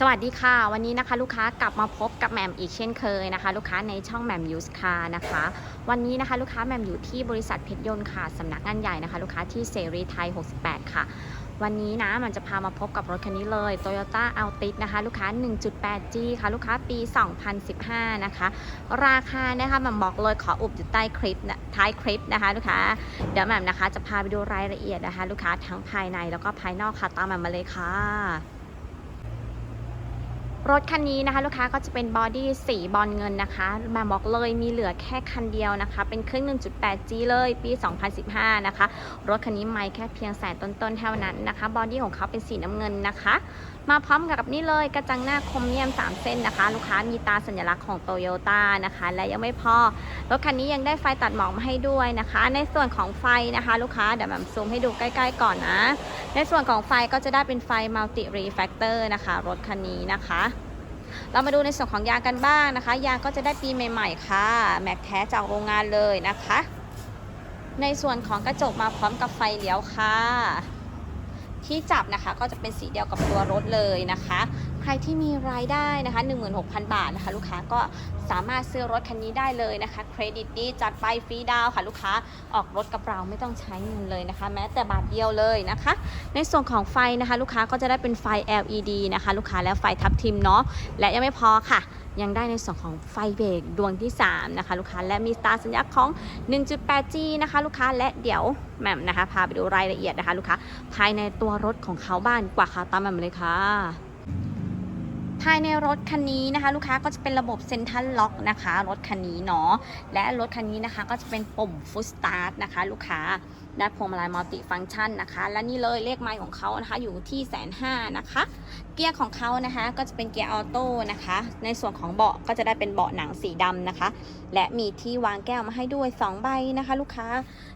สวัสดีค่ะ วันนี้นะคะลูกค้ากลับมาพบกับแหม่มอีกเช่นเคยนะคะ ลูกค้าในช่องแหม่มยูสคานะคะ วันนี้นะคะลูกค้าแหม่มอยู่ที่บริษัทเพชรยนต์ค่ะสำนักงานใหญ่นะคะ ลูกค้าที่เสรีไทย 68 ค่ะ วันนี้นะมันจะพามาพบกับรถคันนี้เลย Toyota Altis นะคะ ลูกค้า 1.8G ค่ะ ลูกค้าปี 2015 นะคะ ราคานะคะแหม่มบอกเลยขออุบอยู่ใต้คลิปนะท้ายคลิปนะคะ ลูกค้าเดี๋ยวแหม่มนะคะจะพาไปดูรายละเอียดนะคะ ลูกค้าทั้งภายในแล้วก็ภายนอกค่ะตามแหม่มมาเลยค่ะ รถคันนี้นะคะ ลูกค้าก็จะเป็นบอดี้สีบอลเงินนะคะมาบอกเลยมีเหลือแค่คันเดียวนะคะ เป็นเครื่อง 1.8G เลยปี 2015 นะคะ รถคันนี้ไม่แค่เพียงแสนต้นๆเท่านั้นนะคะ บอดี้ของเขาเป็นสีน้ำเงินนะคะ มาพร้อมกับนี่เลยกระจังหน้าคมเนียม 3 เส้นนะคะ ลูกค้ามีตาสัญลักษณ์ของโตโยต้านะคะ และยังไม่พอ รถคันนี้ยังได้ไฟตัดหมอกมาให้ด้วยนะคะ ในส่วนของไฟนะคะ ลูกค้าเดี๋ยวแบบซูมให้ดูใกล้ๆก่อนนะ ในส่วนของไฟก็จะได้เป็นไฟ Multi Reflector นะคะ รถคันนี้นะคะเรามาดูในส่วนของยางกันบ้างนะคะ ยางก็จะได้ปีใหม่ๆ ค่ะ แม็กแท้จากโรงงานเลยนะคะ ในส่วนของกระจกมาพร้อมกับไฟเลี้ยวค่ะ ที่จับนะคะ ก็จะเป็นสีเดียวกับตัวรถเลยนะคะ ใครที่มีรายได้นะคะ 16,000 บาทนะคะ ลูกค้าก็สามารถซื้อรถคันนี้ได้เลยนะคะ เครดิตดีจัดไปฟรีดาวค่ะลูกค้าออกรถกับเราไม่ต้องใช้เงินเลยนะคะ แม้แต่บาทเดียวเลยนะคะ ในส่วนของไฟนะคะ ลูกค้าก็จะได้เป็นไฟ LED นะคะ ลูกค้าและไฟทับทิมเนาะและยังไม่พอค่ะ ยังได้ในส่วนของไฟเบรกดวงที่ 3 นะคะ ลูกค้าและมีสตาร์สัญญาณของ 1.8G นะคะลูกค้าและเดี๋ยวแหม่มนะคะพาไปดูรายละเอียดนะคะลูกค้าภายในตัวรถของเขาบ้านกว่าค่ะตามแหม่มเลยค่ะภายในรถคันนี้นะคะ ลูกค้าก็จะเป็นระบบเซ็นทรัลล็อกนะคะ รถคันนี้เนาะและรถคันนี้นะคะก็จะเป็นปุ่มฟุตสตาร์ทนะคะ ลูกค้า และพวงมาลัยมัลติฟังก์ชันนะคะ และนี่เลยเลขไมล์ของเขานะคะ อยู่ที่แสนห้านะคะ เกียร์ของเขานะคะก็จะเป็นเกียร์ออโต้นะคะ ในส่วนของเบาะก็จะได้เป็นเบาะหนังสีดำนะคะ และมีที่วางแก้วมาให้ด้วย 2 ใบนะคะ ลูกค้า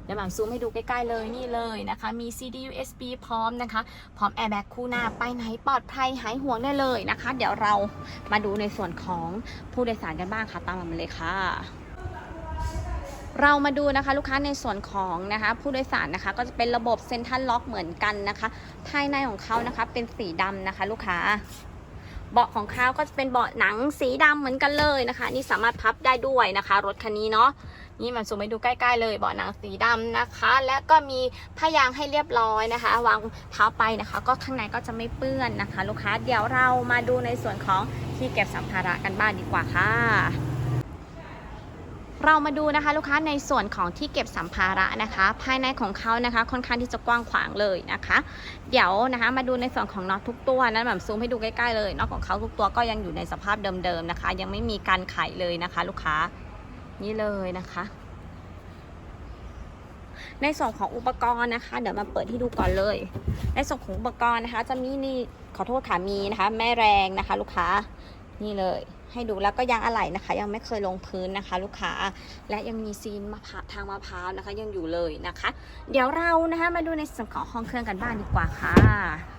เดี๋ยวหมามซูมให้ดูใกล้ๆเลยนี่เลยนะคะ มี CD USB พร้อมนะคะ พร้อมแอร์แบ็กคู่หน้าไปไหนปลอดภัยหายห่วงได้เลยนะคะ เดี๋ยวเรามาดูในส่วนของผู้โดยสารกันบ้างค่ะตามมาเลยค่ะ เรามาดูนะคะลูกค้าในส่วนของนะคะผู้โดยสารนะคะก็จะเป็นระบบเซ็นทรัลล็อกเหมือนกันนะคะ ภายในของเขานะคะเป็นสีดำนะคะ ลูกค้า เบาะของเขาก็จะเป็นเบาะหนังสีดำเหมือนกันเลยนะคะ นี่สามารถพับได้ด้วยนะคะ รถคันนี้เนาะนี่มันซูมให้ดูใกล้ๆเลยเบาะหนังสีดำนะคะ และก็มีผ้ายางให้เรียบร้อยนะคะ วางเท้าไปนะคะ ก็ข้างในก็จะไม่เปื้อนนะคะ ลูกค้าเดี๋ยวเรามาดูในส่วนของที่เก็บสัมภาระกันบ้างดีกว่าค่ะ เรามาดูนะคะลูกค้าในส่วนของที่เก็บสัมภาระนะคะ ภายในของเขานะคะค่อนข้างที่จะกว้างขวางเลยนะคะ เดี๋ยวนะคะมาดูในส่วนของน็อตทุกตัวนะแบบซูมให้ดูใกล้ๆเลยน็อตของเขาทุกตัวก็ยังอยู่ในสภาพเดิมๆนะคะ ยังไม่มีการไขเลยนะคะ ลูกค้านี่เลยนะคะ ในส่วนของอุปกรณ์นะคะ เดี๋ยวมาเปิดให้ดูก่อนเลย ในส่วนของอุปกรณ์นะคะ จะมีนี่ขอโทษค่ะมีนะคะ แม่แรงนะคะ ลูกค้า นี่เลยให้ดูแล้วก็ยางอะไหล่นะคะ ยังไม่เคยลงพื้นนะคะ ลูกค้าและยังมีซีนมะพร้าวทางมะพร้าวนะคะ ยังอยู่เลยนะคะ เดี๋ยวเรานะคะมาดูในส่วนของห้องเครื่องกันบ้างดีกว่าค่ะ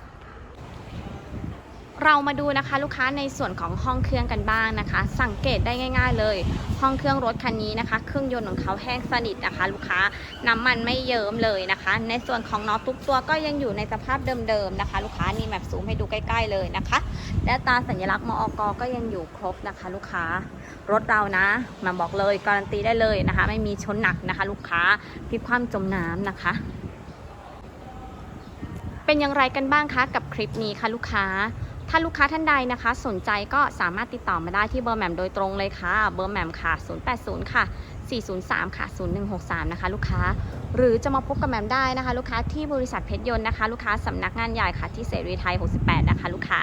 เรามาดูนะคะลูกค้าในส่วนของห้องเครื่องกันบ้างนะคะ สังเกตได้ง่าย ๆ เลย ห้องเครื่องรถคันนี้นะคะ เครื่องยนต์ของเขาแห้งสนิทนะคะ ลูกค้าน้ำมันไม่เยิ้มเลยนะคะ ในส่วนของน็อตทุกตัวก็ยังอยู่ในสภาพเดิมๆนะคะ ลูกค้านี่แบบซูมให้ดูใกล้ๆเลยนะคะ และตาสัญลักษณ์มอกก็ยังอยู่ครบนะคะ ลูกค้ารถเรานะมาบอกเลยการันตีได้เลยนะคะ ไม่มีชนหนักนะคะ ลูกค้าพลิกคว่ำจมน้ำนะคะเป็นอย่างไรกันบ้างคะกับคลิปนี้คะลูกค้า ถ้าลูกค้าท่านใดนะคะ สนใจก็สามารถติดต่อมาได้ที่เบอร์แหม่มโดยตรงเลยค่ะ เบอร์แหม่มค่ะ 080 ค่ะ 403 ค่ะ 0163 นะคะ ลูกค้า หรือจะมาพบกับแหม่มได้นะคะ ลูกค้าที่บริษัทเพชรยนต์นะคะ ลูกค้าสำนักงานใหญ่ค่ะที่เสรีไทย 68 นะคะ ลูกค้า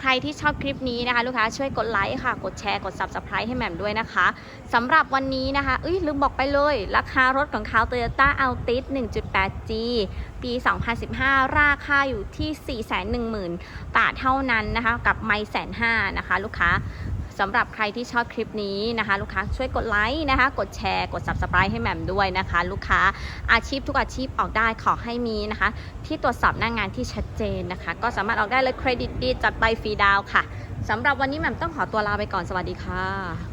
ใครที่ชอบคลิปนี้นะคะ ลูกค้าช่วยกดไลค์ค่ะ กดแชร์ กด Subscribe ให้แหม่มด้วยนะคะสำหรับวันนี้นะคะเอ้ยลืมบอกไปเลย ราคารถของเขา Toyota Altis 1.8G ปี 2015 ราคาอยู่ที่ 410,000 บาทเท่านั้นนะคะ กับไม่แสนห้านะคะ ลูกค้า สำหรับใครที่ชอบคลิปนี้นะคะ ลูกค้าช่วยกดไลค์นะคะ กดแชร์ กด Subscribe ให้แหม่มด้วยนะคะ ลูกค้าอาชีพทุกอาชีพออกได้ขอให้มีนะคะ ที่ตรวจสอบหน้างงานที่ชัดเจนนะคะ ก็สามารถออกได้เลยเครดิตดีจัดไปฟรีดาวค่ะสำหรับวันนี้แหม่มต้องขอตัวลาไปก่อนสวัสดีค่ะ